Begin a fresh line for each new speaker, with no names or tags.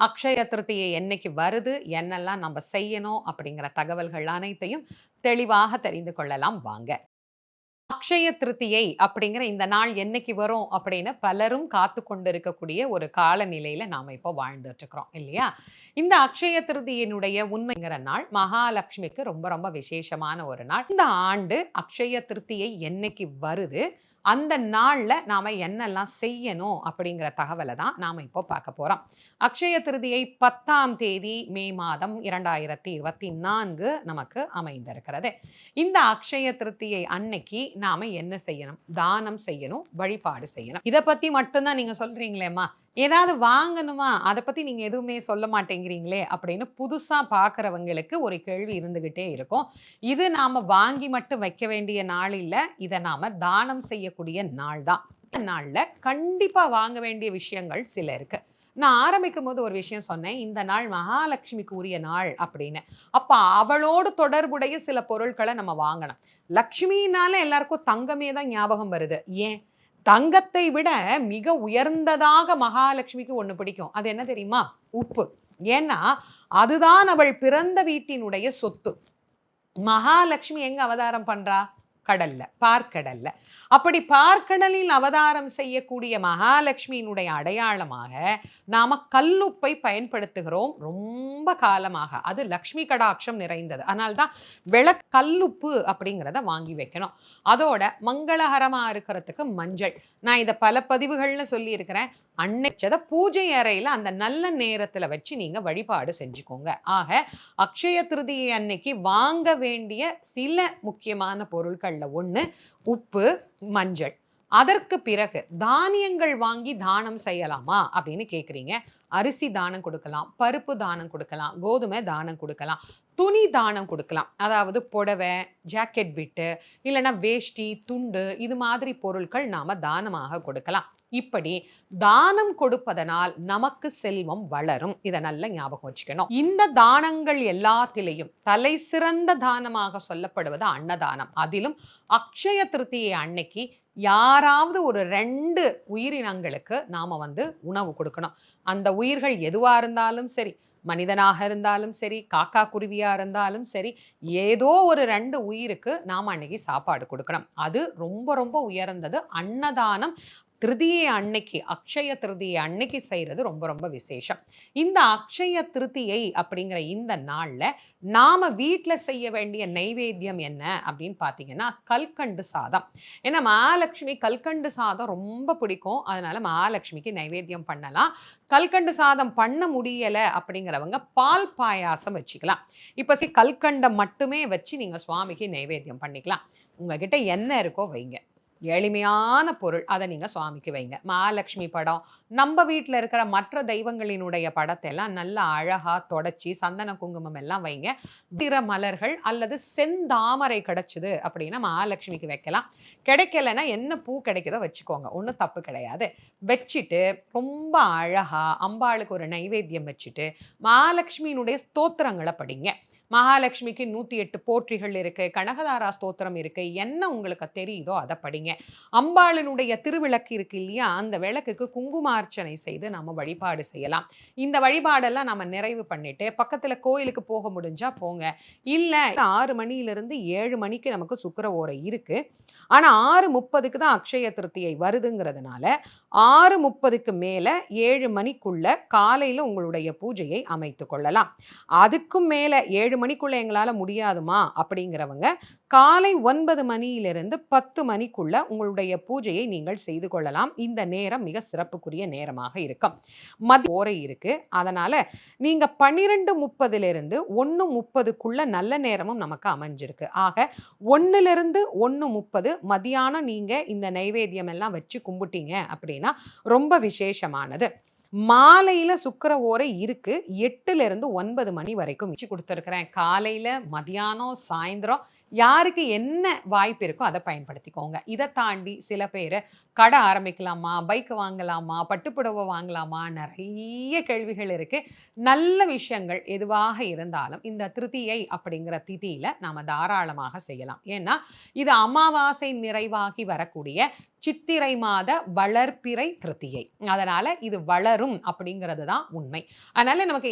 அக்ஷய திருத்தியை என்னைக்கு வருது என்னெல்லாம் நம்ம செய்யணும் அப்படிங்கிற தகவல்கள் அனைத்தையும் தெளிவாக தெரிந்து கொள்ளலாம் வாங்க. அக்ஷய திருத்தியை அப்படிங்கிற இந்த நாள் என்னைக்கு வரும் அப்படின்னு பலரும் காத்து கொண்டிருக்கக்கூடிய ஒரு காலநிலையில நாம இப்போ வாழ்ந்துட்டு இருக்கிறோம் இல்லையா? இந்த அக்ஷய திருதியினுடைய உண்மைங்கிற நாள் மகாலட்சுமிக்கு ரொம்ப ரொம்ப விசேஷமான ஒரு நாள். இந்த ஆண்டு அக்ஷய திருத்தியை என்னைக்கு வருது அந்த நாளில் நாம் என்னெல்லாம் செய்யணும் அப்படிங்கிற தகவலை தான் நாம் இப்போ பார்க்க போகிறோம் அக்ஷய திருதியை பத்தாம் தேதி மே மாதம் இரண்டாயிரத்தி இருபத்தி நான்கு நமக்கு அமைந்திருக்கிறது. இந்த அக்ஷய திருத்தியை அன்னைக்கு நாம் என்ன செய்யணும்? தானம் செய்யணும் வழிபாடு செய்யணும். இதை பற்றி மட்டும்தான் நீங்கள் சொல்கிறீங்களேம்மா ஏதாவது வாங்கணுமா? அதை பத்தி நீங்க எதுவுமே சொல்ல மாட்டேங்கிறீங்களே அப்படின்னு புதுசா பார்க்குறவங்களுக்கு ஒரு கேள்வி இருந்துகிட்டே இருக்கும். இது நாம வாங்கி மட்டும் வைக்க வேண்டிய நாள் இல்ல இதை நாம தானம் செய்யக்கூடிய நாள் தான். இந்த நாள்ல கண்டிப்பா வாங்க வேண்டிய விஷயங்கள் சில இருக்கு. நான் ஆரம்பிக்கும் போது ஒரு விஷயம் சொன்னேன் இந்த நாள் மகாலட்சுமிக்கு உரிய நாள் அப்படின்னு. அப்போ அவளோடு தொடர்புடைய சில பொருட்களை நம்ம வாங்கணும். லக்ஷ்மினால எல்லாருக்கும் தங்கமே தான் ஞாபகம் வருது. ஏன்? தங்கத்தை விட மிக உயர்ந்ததாக மகாலட்சுமிக்கு ஒன்று பிடிக்கும். அது என்ன தெரியுமா? உப்பு. ஏன்னா அதுதான் அவள் பிறந்த வீட்டினுடைய சொத்து. மகாலட்சுமி எங்க அவதாரம் பண்றா? கடல்ல பார்க்கடல்ல. அப்படி பார்க்கடலில் அவதாரம் செய்யக்கூடிய மகாலட்சுமியினுடைய அடையாளமாக நாம கல்லுப்பை பயன்படுத்துகிறோம் ரொம்ப காலமாக. அது லக்ஷ்மி கடாட்சம் நிறைந்தது. அதனால்தான் விள கல்லுப்பு அப்படிங்கிறத வாங்கி வைக்கணும். அதோட மங்களகரமா இருக்கிறதுக்கு மஞ்சள். நான் இதை பல பதிவுகள்னு சொல்லியிருக்கிறேன். அன்னைச்சத பூஜை அறையில் அந்த நல்ல நேரத்தில் வச்சு நீங்கள் வழிபாடு செஞ்சுக்கோங்க. ஆக அக்ஷய திருதியை அன்னைக்கு வாங்க வேண்டிய சில முக்கியமான பொருட்கள் பொருட்கள்ல ஒன்று உப்பு மஞ்சள். அதற்கு பிறகு தானியங்கள் வாங்கி தானம் செய்யலாமா அப்படின்னு கேட்குறீங்க அரிசி தானம் கொடுக்கலாம் பருப்பு தானம் கொடுக்கலாம் கோதுமை தானம் கொடுக்கலாம் துணி தானம் கொடுக்கலாம். அதாவது புடவை ஜாக்கெட் பிட்டு இல்லைன்னா வேஷ்டி துண்டு இது மாதிரி பொருட்கள் நாம தானமாக கொடுக்கலாம். இப்படி தானம் கொடுப்பதனால் நமக்கு செல்வம் வளரும். இதை நல்ல ஞாபகம் வச்சுக்கணும். இந்த தானங்கள் எல்லாத்திலையும் தலை சிறந்த தானமாக சொல்லப்படுவது அன்னதானம். அதிலும் அக்ஷய திருத்தியை அன்னைக்கு யாராவது ஒரு ரெண்டு உயிரினங்களுக்கு நாம வந்து உணவு கொடுக்கணும். அந்த உயிர்கள் எதுவா இருந்தாலும் சரி மனிதனாக இருந்தாலும் சரி காக்கா குருவியா இருந்தாலும் சரி ஏதோ ஒரு ரெண்டு உயிருக்கு நாம் அன்னைக்கு சாப்பாடு கொடுக்கணும். அது ரொம்ப ரொம்ப உயர்ந்தது. அன்னதானம் திருதியை அன்னைக்கு அக்ஷய திருதியை அன்னைக்கு செய்கிறது ரொம்ப ரொம்ப விசேஷம். இந்த அக்ஷய திருதியை அப்படிங்கிற இந்த நாளில் நாம் வீட்டில் செய்ய வேண்டிய நைவேத்தியம் என்ன அப்படின்னு பார்த்தீங்கன்னா கல்கண்டு சாதம். ஏன்னா மகாலட்சுமி கல்கண்டு சாதம் ரொம்ப பிடிக்கும். அதனால் மகாலட்சுமிக்கு நைவேத்தியம் பண்ணலாம். கல்கண்டு சாதம் பண்ண முடியல அப்படிங்கிறவங்க பால் பாயாசம் வச்சுக்கலாம். இப்போ சி கல்கண்டை மட்டுமே வச்சு நீங்கள் சுவாமிக்கு நைவேத்தியம் பண்ணிக்கலாம். உங்ககிட்ட என்ன இருக்கோ வைங்க. எளிமையான பொருள். அதை நீங்கள் சுவாமிக்கு வைங்க. மகாலட்சுமி படம் நம்ம வீட்டில் இருக்கிற மற்ற தெய்வங்களினுடைய படத்தை எல்லாம் நல்லா அழகாக தொடச்சி சந்தன குங்குமம் எல்லாம் வைங்க. திற மலர்கள் அல்லது செந்தாமரை கிடச்சிது அப்படின்னா மகாலட்சுமிக்கு வைக்கலாம். கிடைக்கலன்னா என்ன பூ கிடைக்குதோ வச்சுக்கோங்க. ஒன்றும் தப்பு கிடையாது. வச்சுட்டு ரொம்ப அழகாக அம்பாளுக்கு ஒரு நைவேத்தியம் வச்சுட்டு மகாலட்சுமியினுடைய ஸ்தோத்திரங்களை படிங்க. மகாலட்சுமிக்கு நூற்றி எட்டு போற்றிகள் இருக்கு கனகதாரா ஸ்தோத்திரம் இருக்கு. என்ன உங்களுக்கு தெரியுதோ அதை படிங்க. அம்பாளினுடைய திருவிளக்கு இருக்கு இல்லையா? அந்த விளக்குக்கு குங்குமார்ச்சனை செய்து நம்ம வழிபாடு செய்யலாம். இந்த வழிபாடெல்லாம் நம்ம நிறைவு பண்ணிட்டு பக்கத்துல கோயிலுக்கு போக முடிஞ்சா போங்க. இல்ல ஆறு மணியிலிருந்து ஏழு மணிக்கு நமக்கு சுக்கிர ஓரை இருக்கு. ஆனா ஆறு முப்பதுக்கு தான் அக்ஷய திருத்தியை வருதுங்கிறதுனால ஆறு முப்பதுக்கு மேல ஏழு மணிக்குள்ள காலையில உங்களுடைய பூஜையை அமைத்து கொள்ளலாம். அதுக்கும் மேல ஏழு மணிக்குள்ள எங்களால முடியாதுமா? அப்படிங்கிறவங்க காலை ஒன்பது மணியிலிருந்து பத்து மணிக்குள்ள உங்களுடைய பூஜையை நீங்கள் செய்து கொள்ளலாம். இந்த நேரம் மிக சிறப்புக்குரிய நேரமாக இருக்கும். மதி ஓரை இருக்கு. அதனால நீங்க பன்னிரெண்டு முப்பதுலேருந்து ஒன்று முப்பதுக்குள்ள நல்ல நேரமும் நமக்கு அமைஞ்சிருக்கு. ஆக ஒன்னுலேருந்து ஒன்று முப்பது மதியானம் நீங்க இந்த நைவேத்தியம் எல்லாம் வச்சு கும்பிட்டீங்க அப்படின்னா ரொம்ப விசேஷமானது. மாலையில சுக்கர ஓரை இருக்கு. எட்டுல இருந்து ஒன்பது மணி வரைக்கும் வச்சு கொடுத்துருக்குறேன். காலையில மதியானம் சாயந்தரம் யாருக்கு என்ன வாய்ப்பு இருக்கோ அதை பயன்படுத்திக்கோங்க. இதை தாண்டி சில பேர் கடை ஆரம்பிக்கலாமா பைக் வாங்கலாமா பட்டுப்புடவை வாங்கலாமா நிறைய கேள்விகள் இருக்கு. நல்ல விஷயங்கள் எதுவாக இருந்தாலும் இந்த திருத்தியை அப்படிங்கிற திதியில நாம தாராளமாக செய்யலாம். ஏன்னா இது அமாவாசை நிறைவாகி வரக்கூடிய சித்திரை மாத வளர்ப்பிறை திருத்தியை. அதனால இது வளரும் அப்படிங்கிறது தான் உண்மை. அதனால நமக்கு